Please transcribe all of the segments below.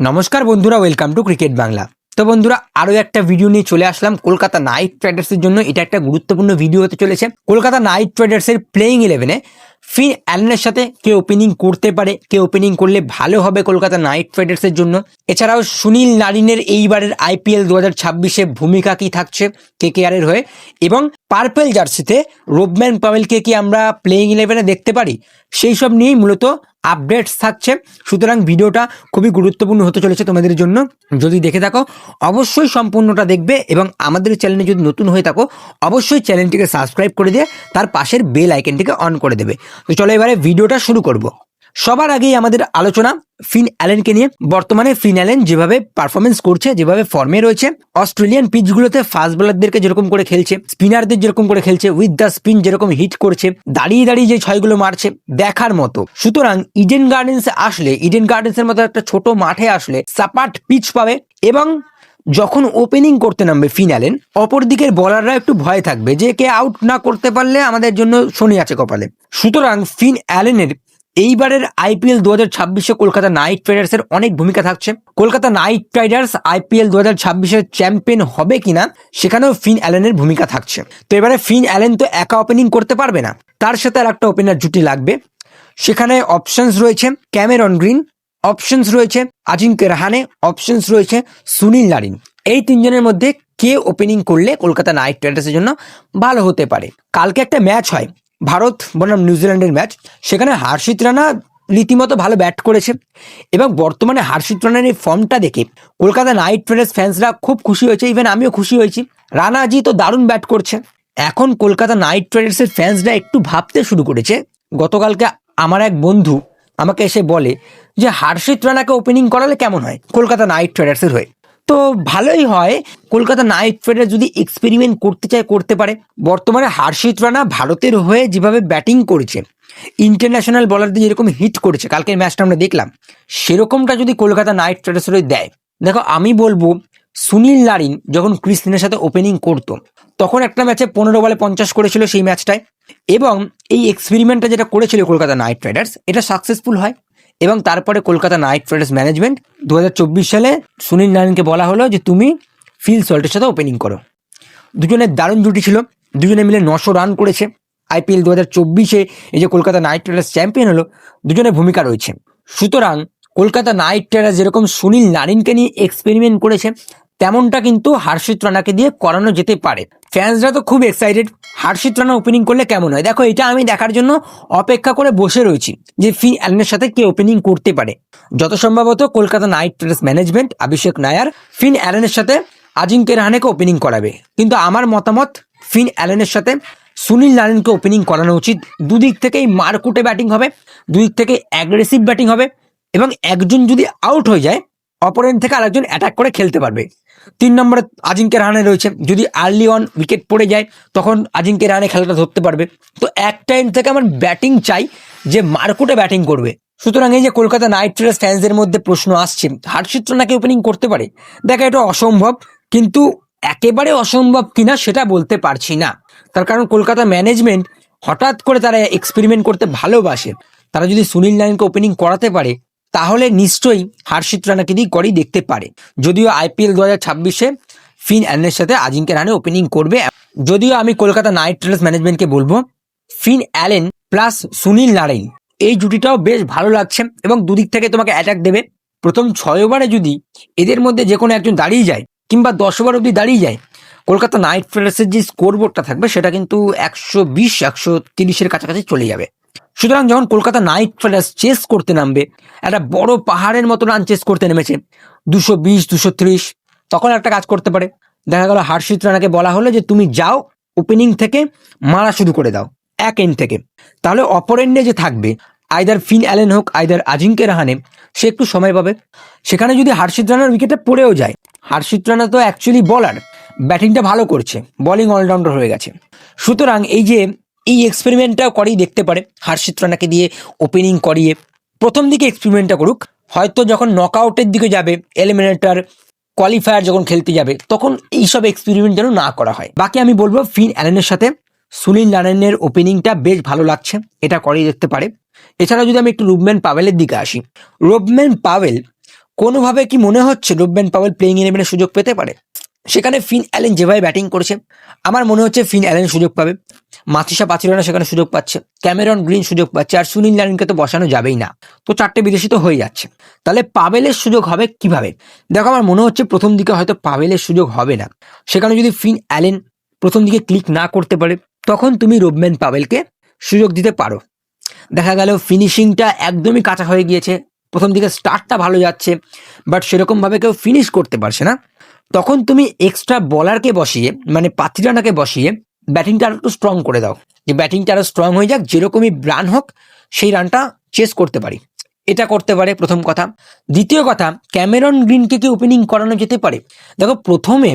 নমস্কার বন্ধুরা welcome to cricket Bangla তো বন্ধুরা আরও একটা ভিডিও নিয়ে চলে আসলাম। কলকাতা নাইট রাইডার্সের জন্য এটা একটা গুরুত্বপূর্ণ ভিডিও হতে চলেছে। কলকাতা নাইট রাইডার্সের প্লেইং ইলেভেনে ফিন অ্যালেনের সাথে কে ওপেনিং করতে পারে, কে ওপেনিং করলে ভালো হবে কলকাতা নাইট রাইডার্সের জন্য। এছাড়াও সুনীল নারিনের এইবারের আইপিএল দু হাজার ছাব্বিশে ভূমিকা কি থাকছে কে কে আরের হয়ে? এবং পার্পেল জার্সিতে রোবম্যান পাওয়েলকে কি আমরা প্লেইং ইলেভেনে দেখতে পারি? সেই সব নিয়েই মূলত আপডেটস থাকছে। সুতরাং ভিডিওটা খুবই গুরুত্বপূর্ণ হতে চলেছে তোমাদের জন্য। যদি দেখে থাকো, অবশ্যই সম্পূর্ণটা দেখবে এবং আমাদের চ্যানেলে যদি নতুন হয়ে থাকো, অবশ্যই চ্যানেলটিকে সাবস্ক্রাইব করে দিয়ে তার পাশের বেল আইকনটিকে অন করে দেবে। তো চলো এবারে ভিডিওটা শুরু করব। সবার আগেই আমাদের আলোচনা ফিন অ্যালেনকে নিয়ে। বর্তমানে ফিন অ্যালেন যেভাবে পারফরমেন্স করছে, যেভাবে ফর্মে রয়েছে অস্ট্রেলিয়ান পিচগুলোতে ফাস্ট বোলারদেরকে যেরকম করে খেলছে স্পিনারদের যেরকম করে খেলছে উইথ দ্য স্পিন যেরকম হিট করছে, দাঁড়িয়ে দাঁড়িয়ে যে ছয়গুলো মারছে, দেখার মতো। সুতরাং ইডেন গার্ডেন্সে আসলে ইডেন গার্ডেন্সের মতো একটা ছোট মাঠে আসলে সাপাট পিচ পাবে এবং যখন ওপেনিং করতে নামবে ফিনালেন অপর দিকের বলাররা একটু ভয় থাকবে যে কে আউট না করতে পারলে আমাদের জন্য শনি আছে কপালে। সুতরাং ফিন অ্যালেনের এইবারের আইপিএল দু হাজার ছাব্বিশে কলকাতা নাইট রাইডার্সের অনেক ভূমিকা থাকছে। কলকাতা নাইট রাইডার্স আইপিএল দু হাজার ছাব্বিশের চ্যাম্পিয়ন হবে কিনা, সেখানেও ফিন অ্যালেনের ভূমিকা থাকছে। তো এবারে ফিন অ্যালেন তো একা ওপেনিং করতে পারবে না, তার সাথে আর একটা ওপেনার জুটি লাগবে। সেখানে অপশনস রয়েছে ক্যামেরন গ্রিন অপশনস রয়েছে আজিঙ্কে রাহানে অপশনস রয়েছে সুনীল নারিন। এই তিনজনের মধ্যে কে ওপেনিং করলে কলকাতা নাইট রাইডার্সের জন্য ভালো হতে পারে? কালকে একটা ম্যাচ হয় ভারত বনাম নিউজিল্যান্ডের ম্যাচ। সেখানে হার্ষিত রানা রীতিমতো ভালো ব্যাট করেছে এবং বর্তমানে হার্ষিত রানার এই ফর্মটা দেখে কলকাতা নাইট রাইডার্স ফ্যান্সরা খুব খুশি হয়েছে ইভেন আমিও খুশি হয়েছি। রানাজি তো দারুণ ব্যাট করছে। এখন কলকাতা নাইট রাইডার্সের ফ্যান্সরা একটু ভাবতে শুরু করেছে। গতকালকে আমার এক বন্ধু আমাকে এসে বলে যে, হার্ষিত রানাকে ওপেনিং করালে কেমন হয় কলকাতা নাইট রাইডার্সের হয়ে? তো ভালোই হয়। কলকাতা নাইট রাইডার্স যদি এক্সপেরিমেন্ট করতে চায়, করতে পারে। বর্তমানে হার্ষিত রানা ভারতের হয়ে যেভাবে ব্যাটিং করেছে ইন্টারন্যাশনাল বলারদের যেরকম হিট করেছে, কালকের ম্যাচটা আমরা দেখলাম, সেরকমটা যদি কলকাতা নাইট রাইডার্সের দেয়, দেখো আমি বলব, সুনীল নারিন যখন ক্রিসলিনের সাথে ওপেনিং করতো, তখন একটা ম্যাচে পনেরো বলে পঞ্চাশ করেছিল সেই ম্যাচটায় এবং এই এক্সপেরিমেন্টটা যেটা করেছিল কলকাতা নাইট রাইডার্স এটা সাকসেসফুল হয়। এবং তারপরে কলকাতা নাইট রাইডার্স ম্যানেজমেন্ট দু হাজার চব্বিশ সালে সুনীল নারায়ণকে বলা হলো যে তুমি ফিল সল্টের সাথে ওপেনিং করো। দুজনের দারুণ জুটি ছিল। দুজনে মিলে নশো রান করেছে। আইপিএল দু হাজার চব্বিশে এই যে কলকাতা নাইট রাইডার্স চ্যাম্পিয়ন হলো, দুজনের ভূমিকা রয়েছে। সুতরাং কলকাতা নাইট রাইডার্স যেরকম সুনীল নারিনকে নিয়ে এক্সপেরিমেন্ট করেছে তেমনটা কিন্তু হার্ষিত রানাকে দিয়ে করানো যেতে পারে। ফ্যান্সরা তো খুব এক্সাইটেড হার্ষিত রানা ওপেনিং করলে কেমন হয়? দেখো, এটা আমি দেখার জন্য অপেক্ষা করে বসে রয়েছি যে ফিন অ্যালেনের সাথে কে ওপেনিং করতে পারে। যত সম্ভবত Kolkata Knight Riders management, Abhishek Nayar, Finn অ্যালেনের সাথে আজিঙ্কে রাহানেকে ওপেনিং করাবে। কিন্তু আমার মতামত, ফিন অ্যালেনের সাথে সুনীল নারায়ণকে ওপেনিং করানো উচিত। দুদিক থেকেই মারকুটে ব্যাটিং হবে, দুদিক থেকে অ্যাগ্রেসিভ ব্যাটিং হবে এবং একজন যদি আউট হয়ে যায় অপরেন্ট থেকে আরেকজন অ্যাটাক করে খেলতে পারবে। তিন নম্বরে আজিঙ্কে রাহানে রয়েছে। যদি আর্লি অন উইকেট পড়ে যায়, তখন আজিঙ্কে রাহানে খেলাটা ধরতে পারবে। তো এক টাইম থেকে আমার ব্যাটিং চাই যে মারকুটে ব্যাটিং করবে। সুতরাং এই যে কলকাতা নাইট রাইডার্স ফ্যান্সদের মধ্যে প্রশ্ন আসছে হার্ষিত নাকি ওপেনিং করতে পারে? দেখা, এটা অসম্ভব, কিন্তু একেবারে অসম্ভব কিনা সেটা বলতে পারছি না। তার কারণ কলকাতা ম্যানেজমেন্ট হঠাৎ করে তারা এক্সপেরিমেন্ট করতে ভালোবাসে। তারা যদি সুনীল নারায়ণকে ওপেনিং করাতে পারে তাহলে নিশ্চয়ই হার্ষিত রানাকে দিয়ে করেই দেখতে পারে। যদিও আইপিএল দু হাজার ছাব্বিশে ফিন অ্যালেনের সাথে আজিঙ্কে রানে ওপেনিং করবে। যদিও আমি কলকাতা নাইট রাইডার্স ম্যানেজমেন্টকে বলব, Finn Allen plus Sunil Narine, এই জুটিটাও বেশ ভালো লাগছে এবং দুদিক থেকে তোমাকে অ্যাটাক দেবে। প্রথম ছয় ওভারে যদি এদের মধ্যে যে কোনো একজন দাঁড়িয়ে যায় কিংবা দশ ওভার অবধি দাঁড়িয়ে যায়, কলকাতা নাইট রাইডার্সের যে স্কোরবোর্ডটা থাকবে সেটা কিন্তু একশো বিশ, একশো তিরিশের কাছাকাছি চলে যাবে। সুতরাং যখন কলকাতা নাইট রাইডার্স চেস করতে নামবে, একটা বড় পাহাড়ের মতো রান চেস করতে নেমেছে। দুশো বিশ, দুশো ত্রিশ, তখন একটা কাজ করতে পারে। দেখা গেল হার্ষিত রানাকে বলা হলো যে, তুমি যাও ওপেনিং থেকে মারা শুরু করে দাও, এক এন্ড থেকে। তাহলে অপর এন্ডে যে থাকবে আইদার ফিন অ্যালেন হোক আইদার আজিঙ্কে রাহানে, সে একটু সময় পাবে। সেখানে যদি হার্ষিত রানার উইকেটে পড়েও যায়, হার্ষিত রানা তো অ্যাকচুয়ালি বলার ব্যাটিংটা ভালো করছে বোলিং অলরাউন্ডার হয়ে গেছে। সুতরাং এই যে এই এক্সপেরিমেন্টটা করেই দেখতে পারে হার্ষিত রানাকে দিয়ে ওপেনিং করিয়ে প্রথম দিকে এক্সপেরিমেন্টটা করুক। হয়তো যখন নকআউটের দিকে যাবে এলিমিনেটর কোয়ালিফায়ার যখন খেলতে যাবে, তখন এইসব এক্সপেরিমেন্ট যেন না করা হয়। বাকি আমি বলব ফিন অ্যালেনের সাথে সুনীল নারায়ণের ওপেনিংটা বেশ ভালো লাগছে। এটা করেই দেখতে পারে এছাড়া যদি আমি একটু রুবম্যান পাওয়েলের দিকে আসি। রুবম্যান পাওয়েল কোনোভাবে কি মনে হচ্ছে রুবেন পাওয়েল প্লেইং ইলেভেনের সুযোগ পেতে পারে? সেখানে ফিন অ্যালেন যেভাবে ব্যাটিং করেছে, আমার মনে হচ্ছে ফিন অ্যালেন সুযোগ পাবে। মাতিসা পাচিরানা সেখানে সুযোগ পাচ্ছে। ক্যামেরন গ্রিন সুযোগ পাচ্ছে আর সুনীল নারিনকে তো বসানো যাবেই না। তো চারটে বিদেশি তো হয়ে যাচ্ছে। তাহলে পাবেলের সুযোগ হবে কীভাবে? দেখো, আমার মনে হচ্ছে প্রথম দিকে হয়তো পাবেলের সুযোগ হবে না। সেখানে যদি ফিন অ্যালেন প্রথম দিকে ক্লিক না করতে পারে, তখন তুমি রোবম্যান পাবেলকে সুযোগ দিতে পারো। দেখা গেল ফিনিশিংটা একদমই কাঁচা হয়ে গিয়েছে। প্রথম দিকে স্টার্টটা ভালো যাচ্ছে, বাট সেরকমভাবে কেউ ফিনিশ করতে পারছে না। তখন তুমি এক্সট্রা বলারকে বসিয়ে মানে পাত্রিরানাকে বসিয়ে ব্যাটিংটা আরও একটু স্ট্রং করে দাও। যে ব্যাটিংটা আরও স্ট্রং হয়ে যাক, যেরকমই রান হোক, সেই রানটা চেস করতে পারি। এটা করতে পারে প্রথম কথা। দ্বিতীয় কথা, ক্যামেরন গ্রিনকে কি ওপেনিং করানো যেতে পারে? দেখো, প্রথমে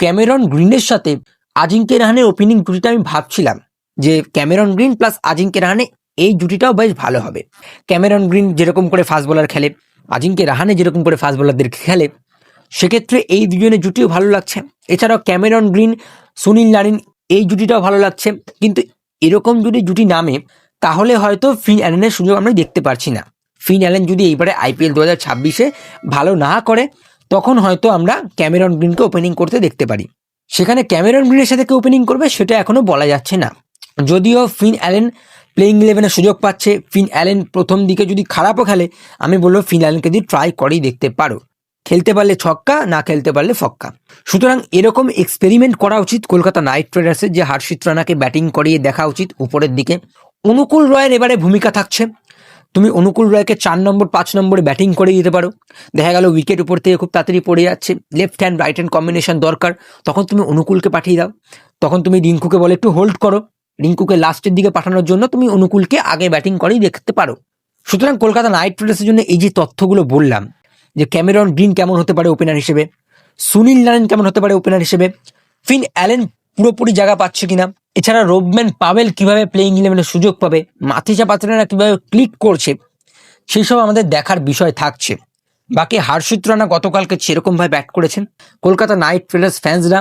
ক্যামেরন গ্রিনের সাথে আজিঙ্কে রাহানের ওপেনিং জুটিটা আমি ভাবছিলাম, যে Cameron Green plus Ajinkya Rahane এই জুটিটাও বেশ ভালো হবে। ক্যামেরন গ্রিন যেরকম করে ফাস্ট বোলার খেলে আজিঙ্কে রাহানে যেরকম করে ফাস্ট বোলারদের খেলে সেক্ষেত্রে এই দুজনের জুটিও ভালো লাগছে। এছাড়াও ক্যামেরন গ্রিন, সুনীল নারিন, এই জুটিটাও ভালো লাগছে। কিন্তু এরকম যদি জুটি নামে, তাহলে হয়তো ফিন অ্যালেনের সুযোগ আমরা দেখতে পারছি না। ফিন অ্যালেন যদি এইবারে আইপিএল দু হাজার ছাব্বিশে ভালো না করে, তখন হয়তো আমরা ক্যামেরন গ্রিনকে ওপেনিং করতে দেখতে পারি। সেখানে ক্যামেরন গ্রিনের সাথে কে ওপেনিং করবে, সেটা এখনও বলা যাচ্ছে না। যদিও ফিন অ্যালেন প্লেইং ইলেভেনের সুযোগ পাচ্ছে, ফিন অ্যালেন প্রথম দিকে যদি খারাপও খেলে, আমি বলব ফিন অ্যালেনকে দিয়ে ট্রাই করেই দেখতে পারো। খেলতে পারলে ছক্কা, না খেলতে পারলে ফক্কা। সুতরাং এরকম এক্সপেরিমেন্ট করা উচিত কলকাতা নাইট রাইডার্সের যে হার্ষিত রানাকে ব্যাটিং করিয়ে দেখা উচিত উপরের দিকে। অনুকূল রয়ের এবারে ভূমিকা থাকছে। তুমি অনুকূল রয়কে চার নম্বর, পাঁচ নম্বরে ব্যাটিং করে দিতে পারো। দেখা গেল উইকেট উপর থেকে খুব তাড়াতাড়ি পড়ে যাচ্ছে। Left hand right hand combination দরকার। তখন তুমি অনুকূলকে পাঠিয়ে দাও। তখন তুমি রিঙ্কুকে বলে একটু হোল্ড করো। রিঙ্কুকে লাস্টের দিকে পাঠানোর জন্য তুমি অনুকূলকে আগে ব্যাটিং করেই দেখতে পারো। সুতরাং কলকাতা নাইট রাইডার্সের জন্য এই যে তথ্যগুলো বললাম যে ক্যামেরন গ্রিন কেমন হতে পারে ওপেনার হিসেবে, সুনীল নারায়ণ কেমন হতে পারে ওপেনার হিসেবে, ফিন অ্যালেন পুরোপুরি জায়গা পাচ্ছে কিনা, এছাড়া রোবম্যান পাবেল কীভাবে প্লেইং ইলেভেনের সুযোগ পাবে মাথিসা পাত্রানা কীভাবে ক্লিক করছে সেই সব আমাদের দেখার বিষয় থাকছে। বাকি হার্ষিত রানা গতকালকে সেরকমভাবে ব্যাট করেছেন। কলকাতা নাইট রাইডার্স ফ্যান্সরা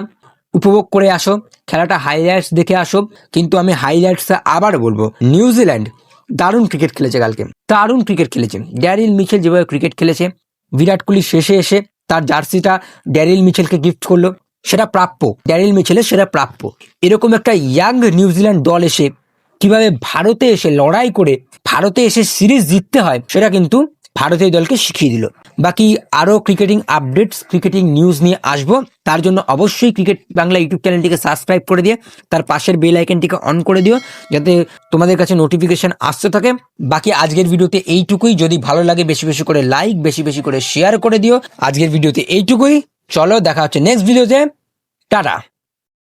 উপভোগ করে আসো, খেলাটা হাইলাইটস দেখে আসো, কিন্তু আমি হাইলাইটস আবার বলব, নিউজিল্যান্ড দারুণ ক্রিকেট খেলেছে কালকে, দারুণ ক্রিকেট খেলেছে। ড্যারিল মিচেল যেভাবে ক্রিকেট খেলেছে বিরাট কোহলি শেষে এসে তার জার্সিটা ড্যারিল মিচেলকে গিফট করল, সেটা প্রাপ্য। ড্যারিল মিচেলের সেটা প্রাপ্য। এরকম একটা ইয়াং নিউজিল্যান্ড দল এসে কীভাবে ভারতে এসে লড়াই করে ভারতে এসে সিরিজ জিততে হয়, সেটা কিন্তু ভারতীয় দলকে শিখিয়ে দিল। বাকি আরও ক্রিকেটিং আপডেটস ক্রিকেটিং নিউজ নিয়ে আসব। তার জন্য অবশ্যই ক্রিকেট বাংলা ইউটিউব চ্যানেলটিকে সাবস্ক্রাইব করে দিয়ে তার পাশের বেল আইকনটিকে অন করে দিও, যাতে তোমাদের কাছে নোটিফিকেশন আসতে থাকে। বাকি আজকের ভিডিওতে এইটুকুই। যদি ভালো লাগে, বেশি বেশি করে লাইক বেশি বেশি করে শেয়ার করে দিও। আজকের ভিডিওতে এইটুকুই। চলো, দেখা হচ্ছে নেক্সট ভিডিওতে টাটা।